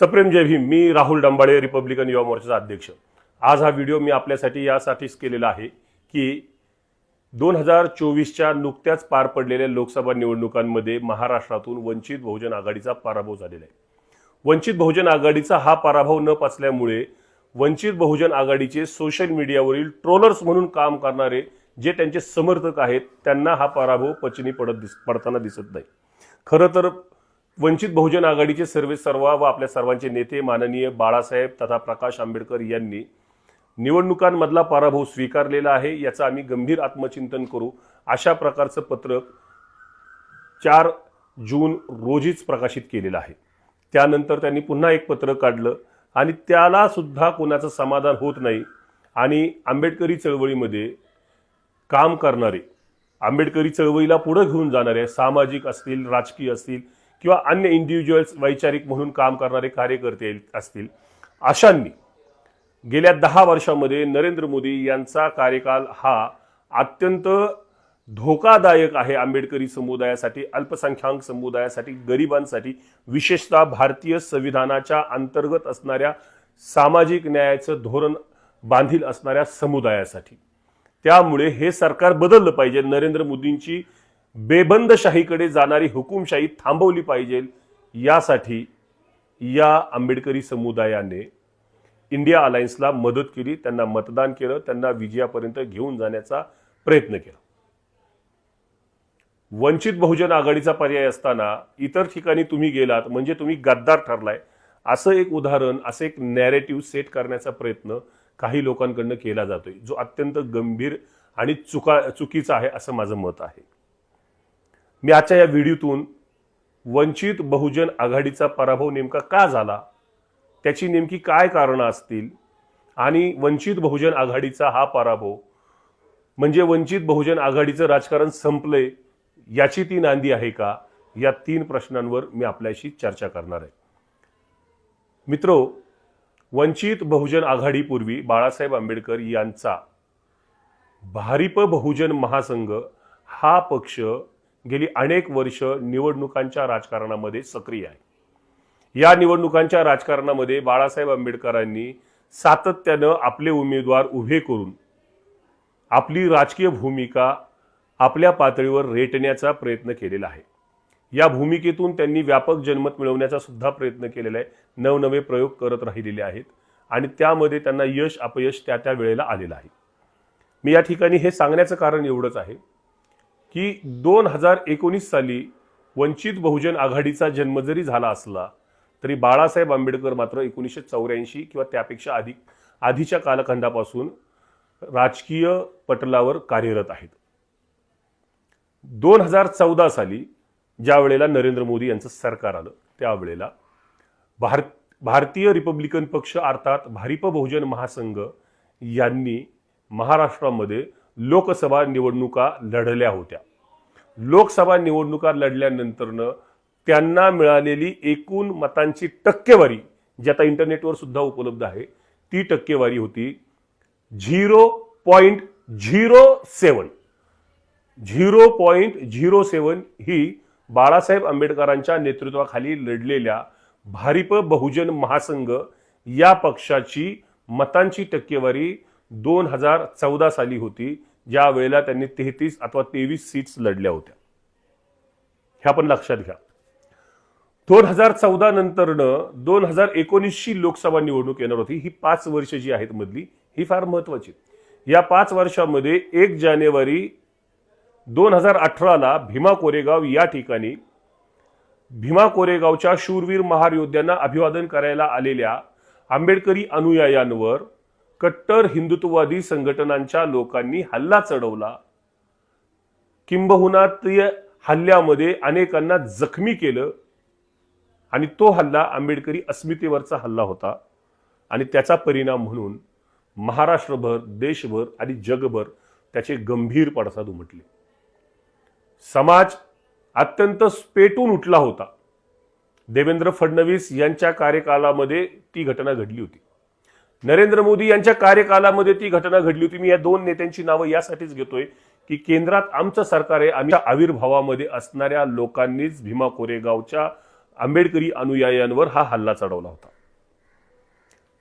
सप्रेम जय भीम मी राहुल डंबाळे रिपब्लिकन युवा मोर्चाचा अध्यक्ष. आज हा व्हिडिओ मी आपल्यासाठी यासाठीच केलेला आहे की दोन हजार चोवीसच्या नुकत्याच पार पडलेल्या लोकसभा निवडणुकांमध्ये महाराष्ट्रातून वंचित बहुजन आघाडीचा पराभव झालेला आहे. वंचित बहुजन आघाडीचा हा पराभव न पचल्यामुळे वंचित बहुजन आघाडीचे सोशल मीडियावरील ट्रोलर्स म्हणून काम करणारे जे त्यांचे समर्थक आहेत त्यांना हा पराभव पचनी पडत दिस पडताना दिसत नाही. खरं तर वंचित बहुजन आघाडीचे सर्वे सर्वा व आपल्या सर्वांचे नेते माननीय बाळासाहेब तथा प्रकाश आंबेडकर यांनी निवडणुकांमधला पराभव स्वीकारलेला आहे याचं आम्ही गंभीर आत्मचिंतन करू. अशा प्रकारचं पत्रक चार जून रोजीच प्रकाशित केलेलं आहे. त्यानंतर त्यांनी पुन्हा एक पत्र काढलं आणि त्याला सुद्धा कोणाचं समाधान होत नाही आणि आंबेडकरी चळवळीमध्ये काम करणारे आंबेडकरी चळवळीला पुढं घेऊन जाणारे सामाजिक असतील राजकीय असतील किंवा अन्य इंडिव्हिज्युअल्स वैचारिक म्हणून काम करणारे कार्यकर्ते असतील. अशांनी गेल्या दहा वर्षामध्ये नरेंद्र मोदी यांचा कार्यकाल हा अत्यंत धोकादायक आहे आंबेडकरी समुदायासाठी अल्पसंख्याक समुदायासाठी गरिबांसाठी विशेषतः भारतीय संविधानाच्या अंतर्गत असणाऱ्या सामाजिक न्यायाचं धोरण बांधील असणाऱ्या समुदायासाठी. त्यामुळे हे सरकार बदललं पाहिजे. नरेंद्र मोदींची बेबंदशाहीकडे जाणारी हुकुमशाही थांबवली पाहिजे यासाठी या आंबेडकरी समुदायाने इंडिया अलायन्सला मदत केली त्यांना मतदान केलं त्यांना विजयापर्यंत घेऊन जाण्याचा प्रयत्न केला. वंचित बहुजन आघाडीचा पर्याय असताना इतर ठिकाणी तुम्ही गेलात म्हणजे तुम्ही गद्दार ठरलाय. असं एक उदाहरण असं एक नॅरेटिव्ह सेट करण्याचा प्रयत्न काही लोकांकडनं केला जातोय जो अत्यंत गंभीर आणि चुका चुकीचा आहे असं माझं मत आहे. मी आजच्या या व्हिडिओतून वंचित बहुजन आघाडीचा पराभव नेमका का झाला? त्याची नेमकी काय कारणं असतील? आणि वंचित बहुजन आघाडीचा हा पराभव म्हणजे वंचित बहुजन आघाडीचं राजकारण संपलंय याची ती नांदी आहे का? या तीन प्रश्नांवर मी आपल्याशी चर्चा करणार आहे. मित्रो वंचित बहुजन आघाडीपूर्वी बाळासाहेब आंबेडकर यांचा भारिप बहुजन महासंघ हा पक्ष गेली अनेक वर्ष निवडणुकांच्या राजकारणामध्ये सक्रिय आहे. या निवडणुकांच्या राजकारणामध्ये बाळासाहेब आंबेडकरांनी सातत्यानं आपले उमेदवार उभे करून आपली राजकीय भूमिका आपल्या पातळीवर रेटण्याचा प्रयत्न केलेला आहे. या भूमिकेतून त्यांनी व्यापक जनमत मिळवण्याचा सुद्धा प्रयत्न केलेला आहे. नवनवे प्रयोग करत राहिलेले आहेत आणि त्यामध्ये त्यांना यश अपयश त्या त्या वेळेला आलेलं आहे. मी या ठिकाणी हे सांगण्याचं कारण एवढंच आहे. की दोन हजार एकोणीस साली वंचित बहुजन आघाडीचा जन्म जरी झाला असला तरी बाळासाहेब आंबेडकर मात्र एकोणीसशे चौऱ्याऐंशी किंवा त्यापेक्षा अधिक आधीच्या कालखंडापासून राजकीय पटलावर कार्यरत आहेत. दोन हजार चौदा साली ज्या वेळेला नरेंद्र मोदी यांचं सरकार आलं त्यावेळेला भारत भारतीय रिपब्लिकन पक्ष अर्थात भारिप बहुजन महासंघ यांनी महाराष्ट्रामध्ये लोकसभा निवडणुका लढल्या होत्या. लोकसभा निवडणुका लढल्यानंतरनं त्यांना मिळालेली एकूण मतांची टक्केवारी जी आता इंटरनेटवर सुद्धा उपलब्ध आहे ती टक्केवारी होती zero point zero seven. Zero point zero seven ही बाळासाहेब आंबेडकरांच्या नेतृत्वाखाली लढलेल्या भारिप बहुजन महासंघ या पक्षाची मतांची टक्केवारी दोन हजार चौदा साली होती ज्या वेळेला त्यांनी तेहतीस अथवा तेवीस सीट्स लढल्या होत्या. हे आपण लक्षात घ्या. दोन हजार चौदा नंतरनं दोन हजार एकोणीसची लोकसभा निवडणूक येणार होती. ही पाच वर्ष जी आहेत मधली ही फार महत्वाची या पाच वर्षामध्ये एक जानेवारी दोन हजार अठराला भीमा कोरेगाव या ठिकाणी भीमा कोरेगावच्या शूरवीर महार योद्ध्यांना अभिवादन करायला आलेल्या आंबेडकरी अनुयायांवर कट्टर हिंदुत्ववादी संघटनांच्या लोकांनी हल्ला चढवला. किंबहुना ते हल्ल्यामध्ये अनेकांना जखमी केलं आणि तो हल्ला आंबेडकरी अस्मितेवरचा हल्ला होता आणि त्याचा परिणाम म्हणून महाराष्ट्रभर देशभर आणि जगभर त्याचे गंभीर पडसाद उमटले. समाज अत्यंत पेटून उठला होता. देवेंद्र फडणवीस यांच्या कार्यकालामध्ये ती घटना घडली होती. नरेंद्र मोदी यांच्या कार्यकालामध्ये ती घटना घडली होती. मी या दोन नेत्यांची नावं यासाठीच घेतोय की केंद्रात आमचं सरकार आहे. आमच्या आविर्भावामध्ये असणाऱ्या लोकांनीच भीमा कोरेगावच्या आंबेडकरी अनुयायांवर हा हल्ला चढवला होता.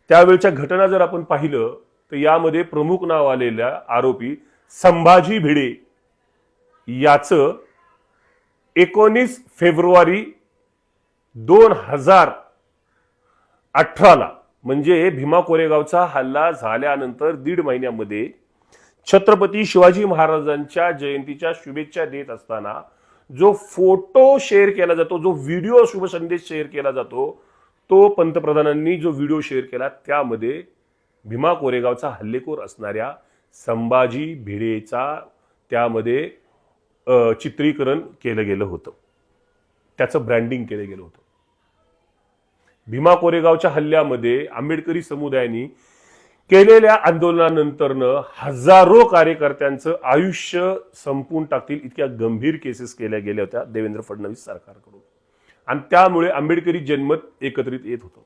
त्यावेळच्या घटना जर आपण पाहिलं तर यामध्ये प्रमुख नाव आलेल्या आरोपी संभाजी भिडे याचं एकोणीस फेब्रुवारी दोन हजार अठराला म्हणजे भीमा कोरेगावचा हल्ला झाल्यानंतर दीड महिन्यामध्ये छत्रपती शिवाजी महाराजांच्या जयंतीच्या शुभेच्छा देत असताना जो फोटो शेअर केला जातो जो व्हिडिओ शुभसंदेश शेअर केला जातो तो पंतप्रधानांनी जो व्हिडिओ शेअर केला त्यामध्ये भीमा कोरेगावचा हल्लेखोर असणाऱ्या संभाजी भिडेचा त्यामध्ये चित्रीकरण केलं गेलं होतं. त्याचं ब्रँडिंग केलं गेलं होतं. भीमा कोरेगावच्या हल्ल्यामध्ये आंबेडकरी समुदायाने केलेल्या आंदोलनानंतरनं हजारो कार्यकर्त्यांचं आयुष्य संपून टाकतील इतक्या गंभीर केसेस केल्या गेल्या होत्या देवेंद्र फडणवीस सरकारकडून. आणि त्यामुळे आंबेडकरी जन्मत एकत्रित येत होतं.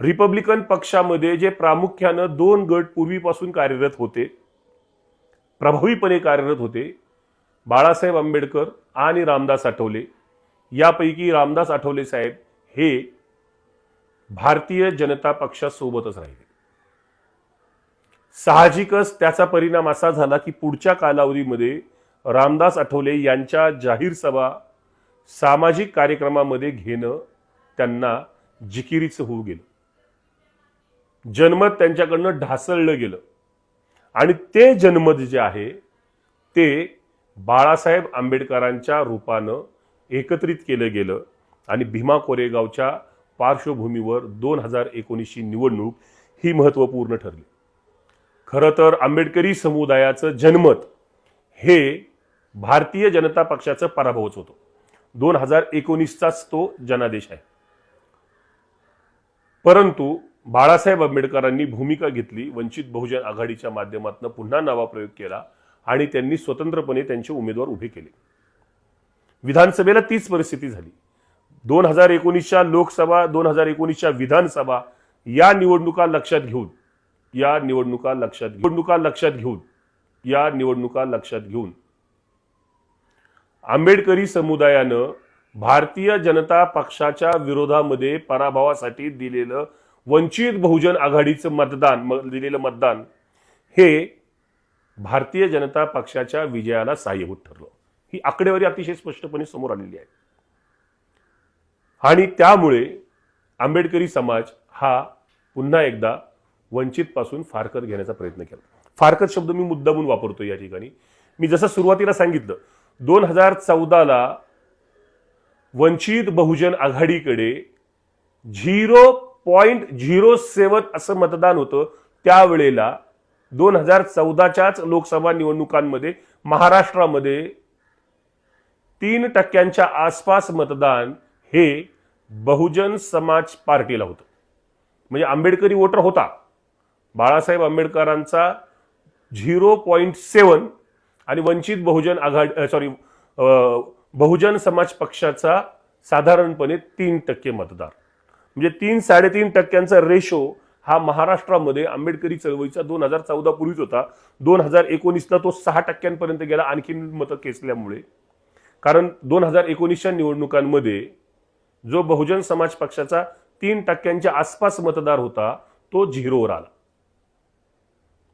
रिपब्लिकन पक्षामध्ये जे प्रामुख्यानं दोन गट पूर्वीपासून कार्यरत होते प्रभावीपणे कार्यरत होते बाळासाहेब आंबेडकर आणि रामदास आठवले. यापैकी रामदास आठवले साहेब हे भारतीय जनता पक्षासोबतच राहिले. साहजिकच त्याचा परिणाम असा झाला की पुढच्या कालावधीमध्ये रामदास आठवले यांच्या जाहीर सभा सामाजिक कार्यक्रमामध्ये घेणं त्यांना जिकिरीचं होऊ गेलं. जनमत त्यांच्याकडनं ढासळलं गेलं. आणि ते जनमत जे आहे ते बाळासाहेब आंबेडकरांच्या रूपानं एकत्रित केलं गेलं आणि भीमा कोरेगावच्या पार्श्वभूमीवर दोन हजार एकोणीसची निवडणूक ही महत्त्वपूर्ण ठरली. खरं तर आंबेडकरी समुदायाचं जनमत हे भारतीय जनता पक्षाचं पराभवच होतो. दोन हजार एकोणीसचाच तो जनादेश आहे. परंतु बाळासाहेब आंबेडकरांनी भूमिका घेतली वंचित बहुजन आघाडीच्या माध्यमातून पुन्हा नावाप्रयोग केला आणि त्यांनी स्वतंत्रपणे त्यांचे उमेदवार उभे केले. विधानसभेला तीच परिस्थिती झाली. दोन हजार एकोणीसच्या लोकसभा दोन हजार एकोणीसच्या विधानसभा या निवडणुका लक्षात घेऊन या निवडणुका लक्षात निवडणुका लक्षात घेऊन या निवडणुका लक्षात घेऊन आंबेडकरी समुदायानं भारतीय जनता पक्षाच्या विरोधामध्ये पराभवासाठी दिलेलं वंचित बहुजन आघाडीचं मतदान दिलेलं मतदान हे भारतीय जनता पक्षाच्या विजयाला सहाय्यभूत ठरलं. ही आकडेवारी अतिशय स्पष्टपणे समोर आलेली आहे. आणि त्यामुळे आंबेडकरी समाज हा पुन्हा एकदा वंचितपासून फारकत घेण्याचा प्रयत्न केला. फारकत शब्द मी मुद्दामून वापरतो या ठिकाणी. मी जसं सुरुवातीला सांगितलं दोन हजार चौदाला वंचित बहुजन आघाडीकडे झिरो पॉईंट झिरो सेवन असं मतदान होतं. त्यावेळेला दोन हजार चौदाच्याच लोकसभा निवडणुकांमध्ये महाराष्ट्रामध्ये तीन टक्क्यांच्या आसपास मतदान हे बहुजन समाज पार्टीला होतं. म्हणजे आंबेडकरी वोटर होता. बाळासाहेब आंबेडकरांचा झिरो पॉईंट सेवन आणि वंचित बहुजन आघाडी सॉरी बहुजन समाज पक्षाचा साधारणपणे तीन टक्के मतदार. म्हणजे तीन साडेतीन टक्क्यांचा रेशो हा महाराष्ट्रामध्ये आंबेडकरी चळवळीचा दोन हजार चौदा पूर्वीच होता. दोन हजार एकोणीसला तो सहा टक्क्यांपर्यंत गेला. आणखीन मतं खेचल्यामुळे. कारण दोन हजार एकोणीसच्या निवडणुकांमध्ये जो बहुजन समाज पक्षाचा तीन टक्क्यांच्या आसपास मतदार होता तो झिरोवर आला.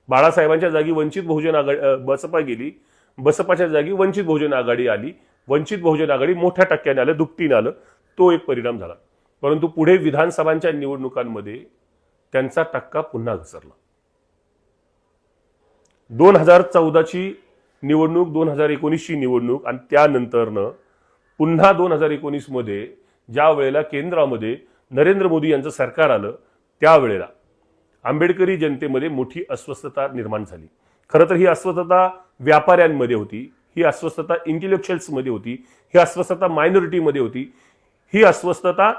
बाळासाहेबांच्या जागी वंचित बहुजन आघाडी बसपा गेली. बसपाच्या जागी वंचित बहुजन आघाडी आली. वंचित बहुजन आघाडी मोठ्या टक्क्याने आलं दुपटीने आलं. तो एक परिणाम झाला. परंतु पुढे विधानसभांच्या निवडणुकांमध्ये त्यांचा टक्का पुन्हा घसरला. दोन हजार चौदाची निवडणूक दोन हजार एकोणीसची निवडणूक आणि त्यानंतरनं पुन्हा दोन हजार एकोणीसमध्ये ज्या वेळेला केंद्रामध्ये नरेंद्र मोदी यांचं सरकार आलं त्यावेळेला आंबेडकरी जनतेमध्ये मोठी अस्वस्थता निर्माण झाली. खरं तर ही अस्वस्थता व्यापाऱ्यांमध्ये होती ही अस्वस्थता इंटेलेक्च्युअल्समध्ये होती ही अस्वस्थता मायनॉरिटीमध्ये होती ही अस्वस्थता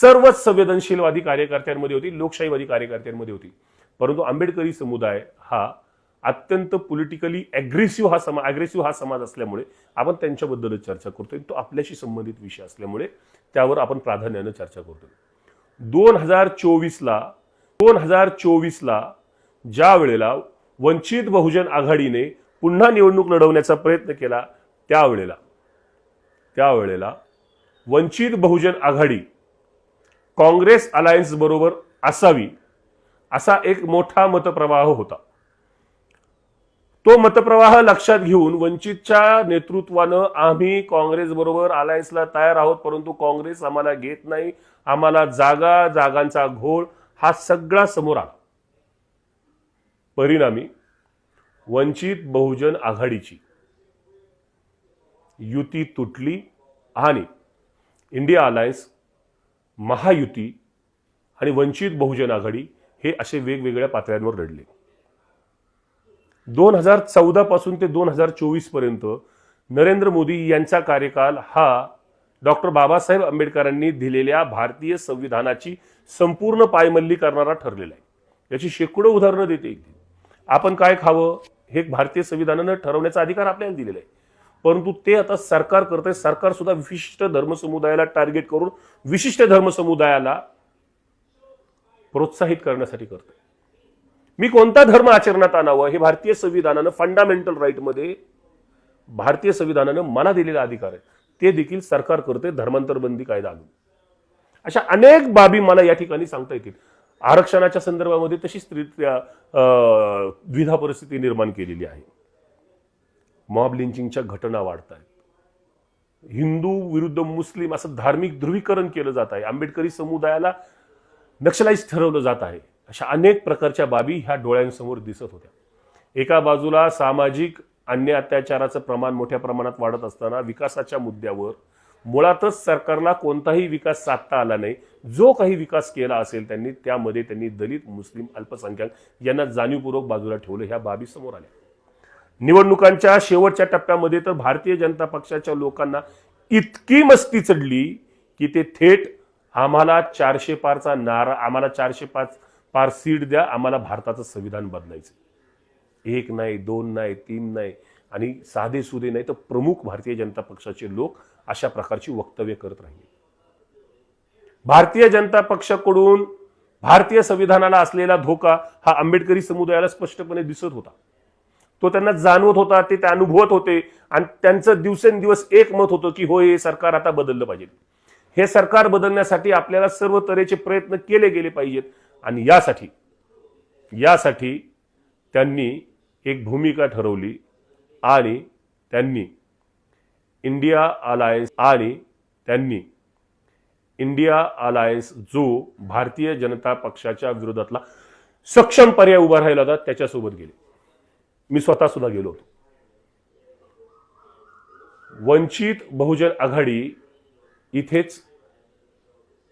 सर्वच संवेदनशीलवादी कार्यकर्त्यांमध्ये होती लोकशाहीवादी कार्यकर्त्यांमध्ये होती. परंतु आंबेडकरी समुदाय हा अत्यंत पॉलिटिकली ॲग्रेसिव्ह हा समा ॲग्रेसिव्ह हा समाज असल्यामुळे आपण त्यांच्याबद्दलच चर्चा करतोय. तो आपल्याशी संबंधित विषय असल्यामुळे त्यावर आपण प्राधान्यानं चर्चा करतो दोन हजार चोवीसला दोन हजार चोवीसला ज्या वेळेला वंचित बहुजन आघाडीने पुन्हा निवडणूक लढवण्याचा प्रयत्न केला त्यावेळेला त्यावेळेला वंचित बहुजन आघाडी काँग्रेस अलायन्स बरोबर असावी असा एक मोठा मतप्रवाह होता. तो मतप्रवाह लक्षात घेऊन वंचितच्या नेतृत्वानं आम्ही काँग्रेस बरोबर अलायन्सला तयार आहोत परंतु काँग्रेस आम्हाला घेत नाही आम्हाला जागा जागांचा घोळ हा सगळा समोर आला. परिणामी वंचित बहुजन आघाडीची युती तुटली आणि इंडिया अलायन्स महायुती आणि वंचित बहुजन आघाडी हे असे वेगवेगळ्या पातळ्यांवर लढले दोन हजार चौदा पासून ते दोन हजार चोवीसपर्यंत नरेंद्र मोदी यांचा कार्यकाल हा डॉक्टर बाबासाहेब आंबेडकरांनी दिलेल्या भारतीय संविधानाची संपूर्ण पायमल्ली करणारा ठरलेला आहे. याची शेकडो उदाहरणं देते आपण काय खावं हे भारतीय संविधानानं ठरवण्याचा अधिकार आपल्याला दिलेला आहे. परंतु ते आता सरकार करतंय सरकार सुद्धा विशिष्ट धर्मसमुदायाला टार्गेट करून विशिष्ट धर्मसमुदायाला प्रोत्साहित करण्यासाठी करतंय. मी कोणता धर्म आचरणात आणावं हे भारतीय संविधानानं फंडामेंटल राईटमध्ये भारतीय संविधानानं मला दिलेला अधिकार आहे. ते देखील सरकार करते धर्मांतरबंदी कायदा आणून. अशा अनेक बाबी मला या ठिकाणी सांगता येतील. आरक्षणाच्या संदर्भामध्ये तशी स्त्री अं, द्विधा परिस्थिती निर्माण केलेली आहे. मॉब लिंचिंगच्या घटना वाढत आहेत हिंदू विरुद्ध मुस्लिम असं धार्मिक ध्रुवीकरण केलं जात आहे. आंबेडकरी समुदायाला नक्षलाईज ठरवलं जात आहे. अशा अनेक प्रकारच्या बाबी ह्या डोळ्यांसमोर दिसत होत्या. एका बाजूला सामाजिक अन्य अत्याचाराचं प्रमाण मोठ्या प्रमाणात वाढत असताना विकासाच्या मुद्द्यावर मुळातच सरकारला कोणताही विकास साधता आला नाही. जो काही विकास केला असेल त्यांनी त्यामध्ये त्यांनी दलित मुस्लिम अल्पसंख्याक यांना जाणीवपूर्वक बाजूला ठेवलं ह्या बाबी समोर आल्या. निवडणुकांच्या शेवटच्या टप्प्यामध्ये तर भारतीय जनता पक्षाच्या लोकांना इतकी मस्ती चढली की ते थेट आम्हाला चारशे पारचा नारा आम्हाला चारशे पाच पार सीट द्या आम्हाला भारताचं संविधान बदलायचं एक नाही दोन नाही तीन नाही आणि साधे सुधे नाही तर प्रमुख भारतीय जनता पक्षाचे लोक अशा प्रकारची वक्तव्य करत राहिले. भारतीय जनता पक्षाकडून भारतीय संविधानाला असलेला धोका हा आंबेडकरी समुदायाला स्पष्टपणे दिसत होता. तो त्यांना जाणवत होता ते त्या अनुभवत होते आणि त्यांचं दिवसेंदिवस एक मत होतं की होय हे सरकार आता बदललं पाहिजे. हे सरकार बदलण्यासाठी आपल्याला सर्व तऱ्हेचे प्रयत्न केले गेले पाहिजेत. आणि यासाठी यासाठी त्यांनी एक भूमिका ठरवली आणि त्यांनी इंडिया अलायन्स आणि त्यांनी इंडिया अलायन्स जो भारतीय जनता पक्षाच्या विरोधातला सक्षम पर्याय उभा राहिला होता त्याच्यासोबत गेले. मी स्वतः सुद्धा गेलो होतो. वंचित बहुजन आघाडी इथेच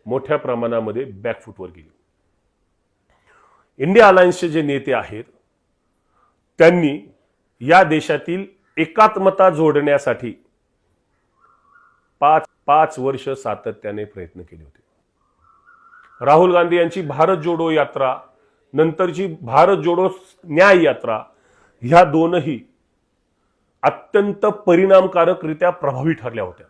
मोठ्या प्रमाणामध्ये बॅकफुटवर गेली. इंडिया अलायन्सचे जे नेते आहेत त्यांनी या देशातील एकात्मता जोडण्यासाठी पाच पाच वर्ष सातत्याने प्रयत्न केले होते. राहुल गांधी यांची भारत जोडो यात्रा नंतरची भारत जोडो न्याय यात्रा ह्या दोनही अत्यंत परिणामकारकरित्या प्रभावी ठरल्या होत्या.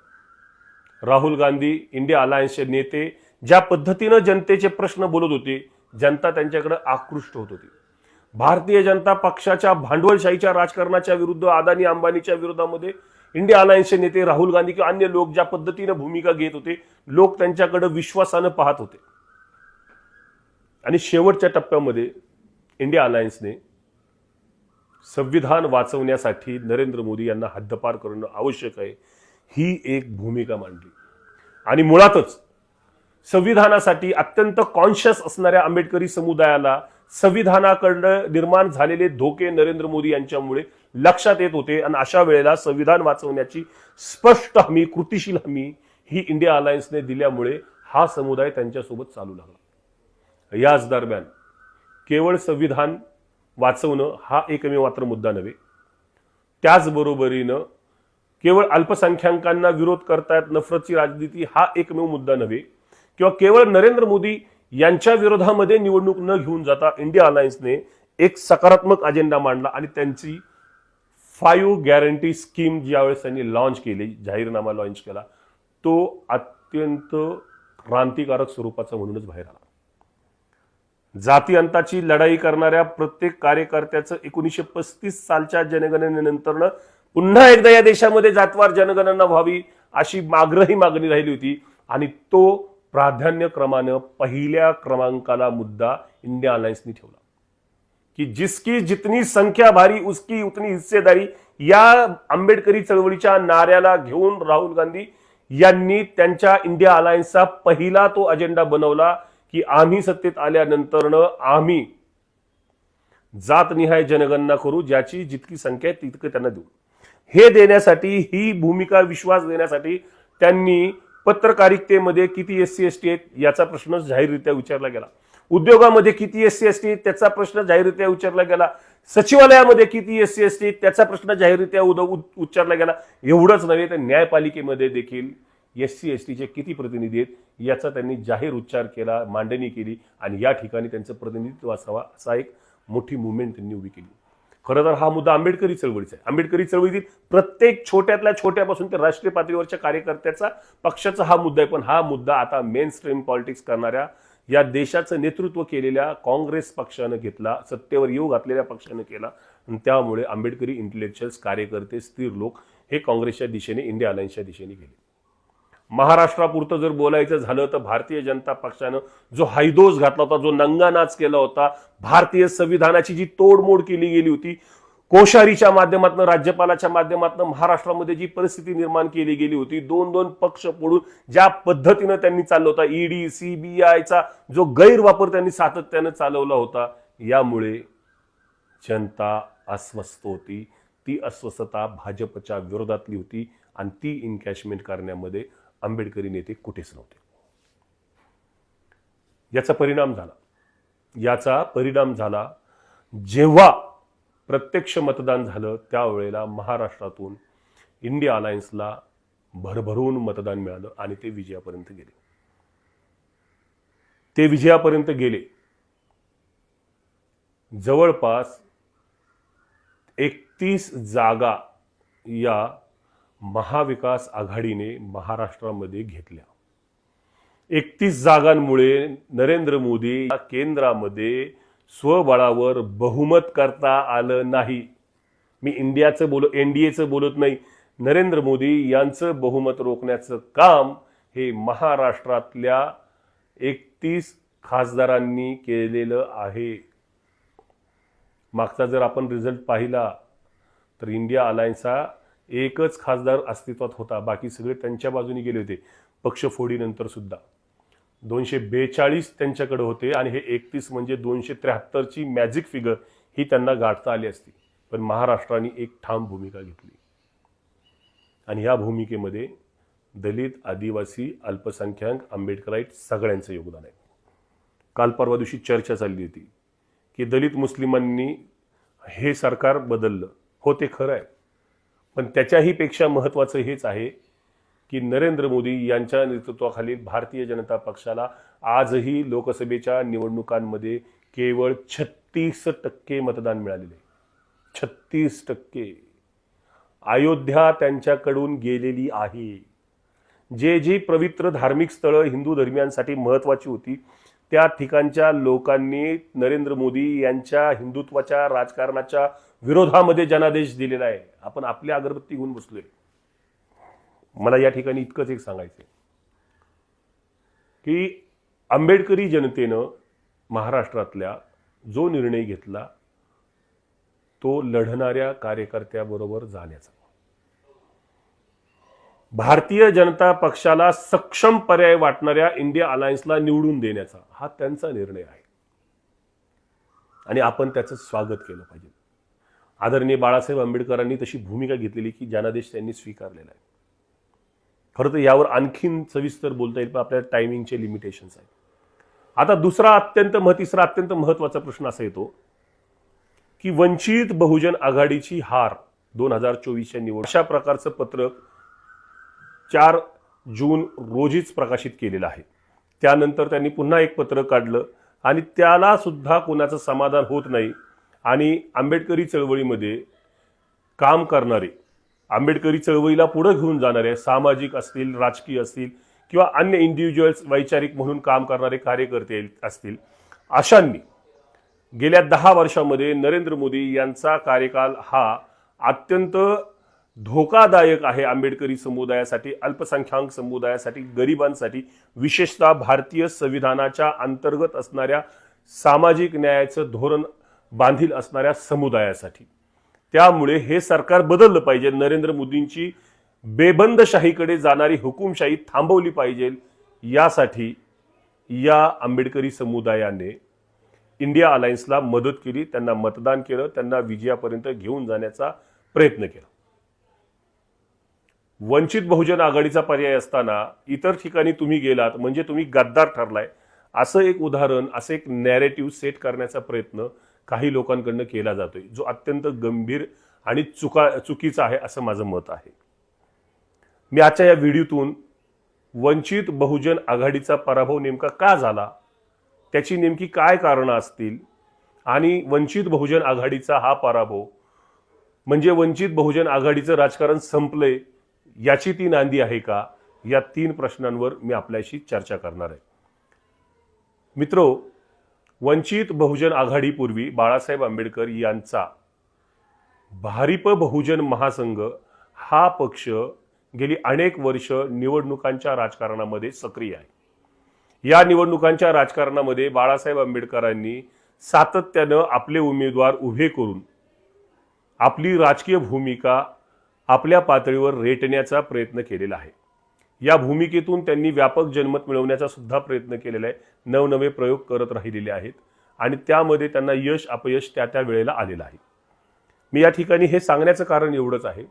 राहुल गांधी इंडिया अलायन्सचे नेते ज्या पद्धतीनं जनतेचे प्रश्न बोलत होते जनता त्यांच्याकडे आकृष्ट होत होती. भारतीय जनता पक्षाच्या भांडवलशाहीच्या राजकारणाच्या विरुद्ध अदानी अंबानीच्या विरोधामध्ये इंडिया अलायन्सचे नेते राहुल गांधी किंवा अन्य लोक ज्या पद्धतीने भूमिका घेत होते लोक त्यांच्याकडे विश्वासानं पाहत होते. आणि शेवटच्या टप्प्यामध्ये इंडिया अलायन्सने संविधान वाचवण्यासाठी नरेंद्र मोदी यांना हद्दपार करणं आवश्यक आहे ही एक भूमिका मांडली. आणि मुळातच संविधानासाठी अत्यंत कॉन्शियस असणाऱ्या आंबेडकरी समुदायाला संविधानाकडनं निर्माण झालेले धोके नरेंद्र मोदी यांच्यामुळे लक्षात येत होते. आणि अशा वेळेला संविधान वाचवण्याची स्पष्ट हमी कृतीशील हमी ही इंडिया अलायन्सने दिल्यामुळे हा समुदाय त्यांच्यासोबत चालू लागला. याच दरम्यान केवळ संविधान वाचवणं हा एकमेव मात्र मुद्दा नव्हे. त्याचबरोबरीनं केवळ अल्पसंख्याकांना विरोध करतायत नफरतची राजनीती हा एकमेव मुद्दा नव्हे. किंवा केवळ नरेंद्र मोदी यांच्या विरोधामध्ये निवडणूक न घेऊन जाता इंडिया अलायन्सने एक सकारात्मक अजेंडा मांडला आणि त्यांची फाईव्ह गॅरंटी स्कीम ज्यावेळेस त्यांनी लॉन्च केली जाहीरनामा लॉन्च केला तो अत्यंत क्रांतिकारक स्वरूपाचा म्हणूनच बाहेर आला. जाती अंताची लढाई करणाऱ्या प्रत्येक कार्यकर्त्याचं एकोणीसशे पस्तीस सालच्या जनगणनेनंतर पुन्हा एकदा या देशामध्ये जातवार जनगणना व्हावी अशी माग्रही मागणी राहिली होती आणि तो प्राधान्यक्रमानं पहिल्या क्रमांकाला मुद्दा इंडिया अलायन्सनी ठेवला. की जिसकी जितनी संख्या भारी उसकी उतनी हिस्सेदारी या आंबेडकरी चळवळीच्या नाऱ्याला घेऊन राहुल गांधी यांनी त्यांच्या इंडिया अलायन्सचा पहिला तो अजेंडा बनवला की आम्ही सत्तेत आल्यानंतरनं आम्ही जातनिहाय जनगणना करू ज्याची जितकी संख्या आहे तितकं त्यांना देऊ. हे देण्यासाठी ही भूमिका विश्वास देण्यासाठी त्यांनी पत्रकारितेमध्ये किती एस सी एस टी आहेत याचा प्रश्न जाहीररित्या विचारला गेला. उद्योगामध्ये किती एस सी एस टी त्याचा प्रश्न जाहीररित्या विचारला गेला. सचिवालयामध्ये किती एस सी एस टी त्याचा प्रश्न जाहीररित्या उद- उ- उच्चारला गेला. एवढंच नव्हे तर न्यायपालिकेमध्ये देखील एस सी एस टीचे किती प्रतिनिधी आहेत याचा त्यांनी जाहीर उच्चार केला मांडणी केली आणि या ठिकाणी त्यांचं प्रतिनिधित्व असावा असा एक मोठी मुवमेंट त्यांनी उभी केली. खरं तर हा मुद्दा आंबेडकरी चळवळीचा आहे. आंबेडकरी चळवळीतील प्रत्येक छोट्यातल्या छोट्यापासून ते राष्ट्रीय पातळीवरच्या कार्यकर्त्याचा पक्षाचा हा मुद्दा आहे. पण हा मुद्दा आता मेन स्ट्रीम पॉलिटिक्स करणाऱ्या या देशाचं नेतृत्व केलेल्या काँग्रेस पक्षानं घेतला सत्तेवर येऊ घातलेल्या पक्षानं केला. आणि त्यामुळे आंबेडकरी इंटेलेक्च्युअल्स कार्यकर्ते स्थिर लोक हे काँग्रेसच्या दिशेने इंडिया अलायन्सच्या दिशेने गेले. महाराष्ट्रापुरतं जर बोलायचं झालं तर भारतीय जनता पक्षानं जो हैदोस घातला होता जो नंगानाच केला होता भारतीय संविधानाची जी तोडमोड केली गेली होती कोश्यारीच्या माध्यमातून राज्यपालाच्या माध्यमातून महाराष्ट्रामध्ये जी परिस्थिती निर्माण केली गेली होती दोन दोन पक्ष पडून ज्या पद्धतीनं त्यांनी चाललं होता ईडी सीबीआयचा जो गैरवापर त्यांनी सातत्यानं चालवला होता यामुळे जनता अस्वस्थ होती. ती अस्वस्थता भाजपच्या विरोधातली होती आणि ती इनकॅशमेंट करण्यामध्ये आंबेडकरी नेते कुठेच नव्हते. याचा परिणाम झाला. याचा परिणाम झाला जेव्हा प्रत्यक्ष मतदान झालं त्यावेळेला महाराष्ट्रातून इंडिया अलायन्सला भरभरून मतदान मिळालं आणि ते विजयापर्यंत गेले. ते विजयापर्यंत गेले. जवळपास एकतीस जागा या महाविकास आघाडीने महाराष्ट्रामध्ये घेतल्या. एकतीस जागांमुळे नरेंद्र मोदी या केंद्रामध्ये स्वबळावर बहुमत करता आलं नाही. मी इंडियाचं बोल एनडीएचं बोलत नाही. नरेंद्र मोदी यांचं बहुमत रोखण्याचं काम हे महाराष्ट्रातल्या एकतीस खासदारांनी केलेलं आहे. मागचा जर आपण रिझल्ट पाहिला तर इंडिया अलायन्सचा एकच खासदार अस्तित्वात होता. बाकी सगळे त्यांच्या बाजूने गेले होते. पक्षफोडीनंतर सुद्धा. दोनशे बेचाळीस त्यांच्याकडे होते आणि हे एकतीस म्हणजे दोनशे त्र्याहत्तरची मॅजिक फिगर ही त्यांना गाठता आली असती. पण महाराष्ट्राने एक ठाम भूमिका घेतली. आणि ह्या भूमिकेमध्ये दलित आदिवासी अल्पसंख्याक आंबेडकराईट सगळ्यांचं योगदान आहे. काल परवा दिवशी चर्चा चालली होती की दलित मुस्लिमांनी हे सरकार बदललं. हो ते खरं आहे. पण त्याच्याही पेक्षा महत्त्वाचं हेच आहे की नरेंद्र मोदी यांच्या नेतृत्वाखालील भारतीय जनता पक्षाला आजही लोकसभेच्या निवडणुकांमध्ये केवळ छत्तीस टक्के मतदान मिळालेले. छत्तीस टक्के. अयोध्या त्यांच्याकडून गेलेली आहे. जे जी पवित्र धार्मिक स्थळं हिंदू धर्मियांसाठी महत्त्वाची होती त्या ठिकाणच्या लोकांनी नरेंद्र मोदी यांच्या हिंदुत्वाच्या राजकारणाच्या विरोधामध्ये जनादेश दिलेला आहे. आपण आपली अगरबत्ती घेऊन बसलोय. मला या ठिकाणी इतकंच एक सांगायचं की आंबेडकरी जनतेनं महाराष्ट्रातल्या जो निर्णय घेतला तो लढणाऱ्या कार्यकर्त्याबरोबर जाण्याचा. भारतीय जनता पक्षाला सक्षम पर्याय वाटणाऱ्या इंडिया अलायन्सला निवडून देण्याचा हा त्यांचा निर्णय आहे. आणि आपण त्याचं स्वागत केलं पाहिजे. आदरणीय बाळासाहेब आंबेडकरांनी तशी भूमिका घेतलेली की जनादेश त्यांनी स्वीकारलेला आहे. खरं तर यावर आणखीन सविस्तर बोलता येईल पण आपल्या टायमिंगचे लिमिटेशन्स आहेत. आता दुसरा अत्यंत मह तिसरा अत्यंत महत्त्वाचा प्रश्न असा येतो की वंचित बहुजन आघाडीची हार दोन हजार चोवीसच्या निवड अशा प्रकारचं पत्रक चार जून रोजीच प्रकाशित केलेलं आहे. त्यानंतर त्यांनी पुन्हा एक पत्रक काढलं आणि त्याला सुद्धा कोणाचं समाधान होत नाही आणि आंबेडकरी चळवळीमध्ये काम करणारे आंबेडकरी चळवळीला पुढं घेऊन जाणारे सामाजिक असतील राजकीय असतील किंवा अन्य इंडिव्हिज्युअल्स वैचारिक म्हणून काम करणारे कार्यकर्ते असतील अशांनी गेल्या दहा वर्षामध्ये नरेंद्र मोदी यांचा कार्यकाल हा अत्यंत धोकादायक आहे आंबेडकरी समुदायासाठी अल्पसंख्याक समुदायासाठी गरिबांसाठी विशेषतः भारतीय संविधानाच्या अंतर्गत असणाऱ्या सामाजिक न्यायाचं धोरण बांधील असणाऱ्या समुदायासाठी. त्यामुळे हे सरकार बदललं पाहिजे. नरेंद्र मोदींची बेबंदशाहीकडे जाणारी हुकुमशाही थांबवली पाहिजे यासाठी या आंबेडकरी समुदायाने इंडिया अलायन्सला मदत केली त्यांना मतदान केलं त्यांना विजयापर्यंत घेऊन जाण्याचा प्रयत्न केला. वंचित बहुजन आघाडीचा पर्याय असताना इतर ठिकाणी तुम्ही गेलात म्हणजे तुम्ही गद्दार ठरलाय. असं एक उदाहरण असं एक नॅरेटिव्ह सेट करण्याचा प्रयत्न काही लोकांकडनं केला जातोय जो अत्यंत गंभीर आणि चुका चुकीचा आहे असं माझं मत आहे. मी आजच्या या व्हिडिओतून वंचित बहुजन आघाडीचा पराभव नेमका का झाला त्याची नेमकी काय कारणं असतील आणि वंचित बहुजन आघाडीचा हा पराभव म्हणजे वंचित बहुजन आघाडीचं राजकारण संपलंय याची ती नांदी आहे का या तीन प्रश्नांवर मी आपल्याशी चर्चा करणार आहे. मित्रो वंचित बहुजन आघाडीपूर्वी बाळासाहेब आंबेडकर यांचा भारिप बहुजन महासंघ हा पक्ष गेली अनेक वर्ष निवडणुकांच्या राजकारणामध्ये सक्रिय आहे. या निवडणुकांच्या राजकारणामध्ये बाळासाहेब आंबेडकरांनी सातत्यानं आपले उमेदवार उभे करून आपली राजकीय भूमिका आपल्या पातळीवर रेटण्याचा प्रयत्न केलेला आहे. या भूमिकेतून त्यांनी व्यापक जनमत मिळवण्याचा सुद्धा प्रयत्न केलेला आहे. नवनवे प्रयोग करत राहिलेले आहेत. आणि त्यामध्ये त्यांना यश अपयश त्या त्या वेळेला आलेलं आहे. मी या ठिकाणी हे सांगण्याचं कारण एवढंच आहे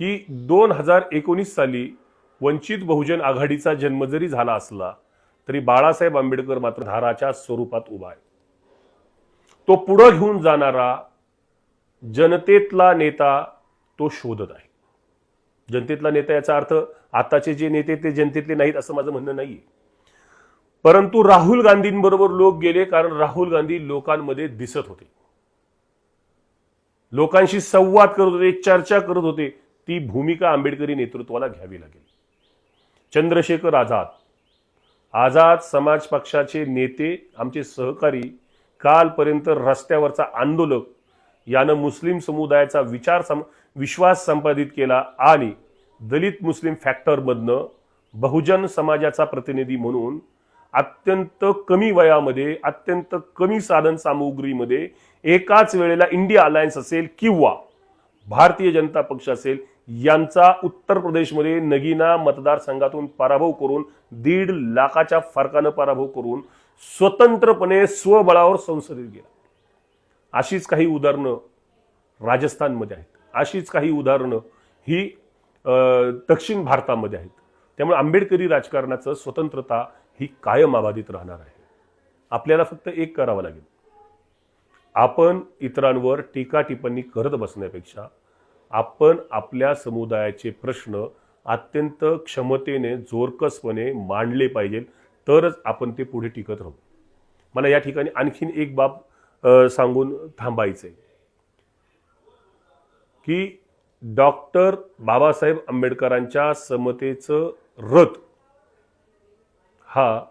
की दोन हजार एकोणीस साली वंचित बहुजन आघाडीचा जन्म जरी झाला असला तरी बाळासाहेब आंबेडकर मात्र धाराच्या स्वरूपात उभा आहे. तो पुढं घेऊन जाणारा जनतेतला नेता तो शोधत आहे. जनतेतला नेता याचा अर्थ आताचे जे नेते ते जनतेतले नाहीत असं माझं म्हणणं नाही परंतु राहुल गांधींबरोबर लोक गेले कारण राहुल गांधी लोकांमध्ये दिसत होते. लोकांशी संवाद करत होते चर्चा करत होते. ती भूमिका आंबेडकरी नेतृत्वाला घ्यावी लागेल. चंद्रशेखर आझाद. आझाद समाज पक्षाचे नेते आमचे सहकारी कालपर्यंत रस्त्यावरचा आंदोलक यानं मुस्लिम समुदायाचा विचार सम विश्वास संपादित केला आणि दलित मुस्लिम फॅक्टरमधनं बहुजन समाजाचा प्रतिनिधी म्हणून अत्यंत कमी वयामध्ये अत्यंत कमी साधन सामुग्रीमध्ये एकाच वेळेला इंडिया अलायन्स असेल किंवा भारतीय जनता पक्ष असेल यांचा उत्तर प्रदेशमध्ये नगीना मतदारसंघातून पराभव करून दीड लाखाच्या फरकानं पराभव करून स्वतंत्रपणे स्वबळावर संसदेत गेला. अशीच काही उदाहरणं राजस्थानमध्ये आहेत. अशीच काही उदाहरणं ही दक्षिण भारतामध्ये आहेत. त्यामुळे आंबेडकरी राजकारणाचं स्वतंत्रता ही कायम अबाधित राहणार आहे. आपल्याला फक्त एक करावं लागेल. आपण इतरांवर टीका टिप्पणी करत बसण्यापेक्षा आपण आपल्या समुदायाचे प्रश्न अत्यंत क्षमतेने जोरकसपणे मांडले पाहिजेत तरच आपण ते पुढे टिकत राहू. मला या ठिकाणी आणखीन एक बाब सांगून थांबायचं आहे की डॉक्टर बाबासाहेब आंबेडकरांच्या समतेचं रथ हा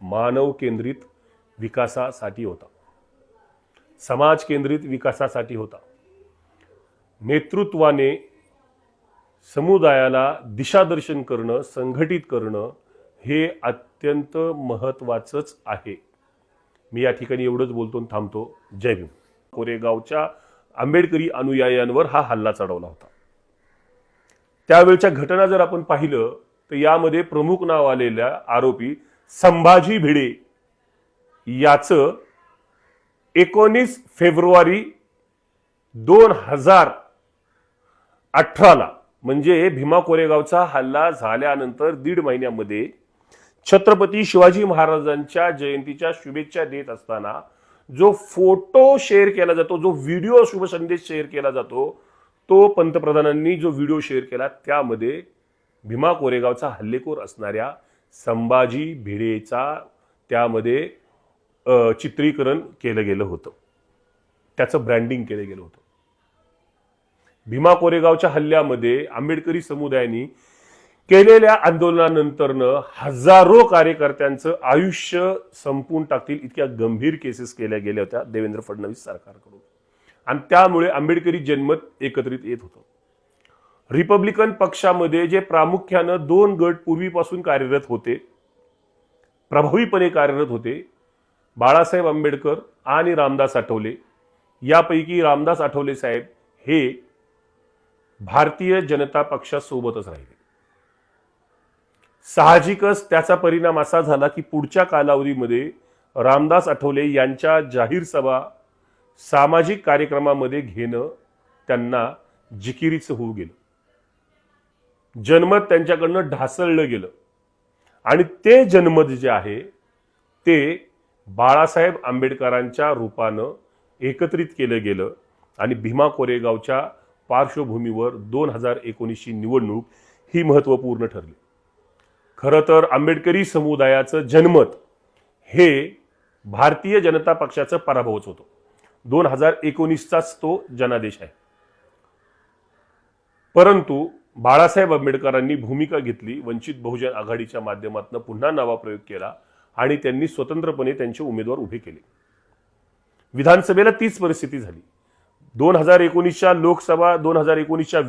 मानव केंद्रित विकासासाठी होता. समाज केंद्रित विकासासाठी होता. नेतृत्वाने समुदायाला दिशादर्शन करणं संघटित करणं हे अत्यंत महत्त्वाचंच आहे. मी या ठिकाणी एवढंच बोलतो थांबतो. जय भीम. कोरेगावच्या आंबेडकरी अनुयायांवर हा हल्ला चढवला होता. त्यावेळच्या घटना जर आपण पाहिलं तर यामध्ये प्रमुख नाव आलेल्या आरोपी संभाजी भिडे याचं एकोणीस फेब्रुवारी दोन हजार अठराला म्हणजे भीमा कोरेगावचा हल्ला झाल्यानंतर दीड महिन्यामध्ये छत्रपती शिवाजी महाराजांच्या जयंतीच्या शुभेच्छा देत असताना जो फोटो शेअर केला जातो जो व्हिडिओ शुभसंदेश शेअर केला जातो तो पंतप्रधानांनी जो व्हिडिओ शेअर केला त्यामध्ये भीमा कोरेगावचा हल्लेखोर असणाऱ्या संभाजी भिडेचा त्यामध्ये चित्रीकरण केलं गेलं होतं. त्याचं ब्रँडिंग केलं गेलं होतं. भीमा कोरेगावच्या हल्ल्यामध्ये आंबेडकरी समुदायाने केलेल्या आंदोलनानंतरनं हजारो कार्यकर्त्यांचं आयुष्य संपून टाकतील इतक्या गंभीर केसेस केल्या गेल्या होत्या देवेंद्र फडणवीस सरकारकडून. आणि त्यामुळे आंबेडकरी जनमत एकत्रित येत होतं. रिपब्लिकन पक्षामध्ये जे प्रामुख्यानं दोन गट पूर्वीपासून कार्यरत होते प्रभावीपणे कार्यरत होते बाळासाहेब आंबेडकर आणि रामदास आठवले. यापैकी रामदास आठवले साहेब हे भारतीय जनता पक्षासोबतच राहिले. साहजिकच त्याचा परिणाम असा झाला की पुढच्या कालावधीमध्ये रामदास आठवले यांच्या जाहीर सभा सामाजिक कार्यक्रमामध्ये घेणं त्यांना जिकिरीचं होऊ गेलं. जनमत त्यांच्याकडनं ढासळलं गेलं. आणि ते जनमत जे आहे ते बाळासाहेब आंबेडकरांच्या रूपानं एकत्रित केलं गेलं आणि भीमा कोरेगावच्या पार्श्वभूमीवर दोन हजार एकोणीसची निवडणूक ही महत्त्वपूर्ण ठरली. खरं तर आंबेडकरी समुदायाचं जनमत हे भारतीय जनता पक्षाचं पराभवच होतो. दोन हजार एकोणीसचाच तो जनादेश आहे. परंतु बाळासाहेब आंबेडकरांनी भूमिका घेतली वंचित बहुजन आघाडीच्या माध्यमातून पुन्हा नावाप्रयोग केला आणि त्यांनी स्वतंत्रपणे त्यांचे उमेदवार उभे केले. विधानसभेला तीच परिस्थिती झाली. दोन हजार एकोणीसच्या लोकसभा दोन हजार एकोणीसच्या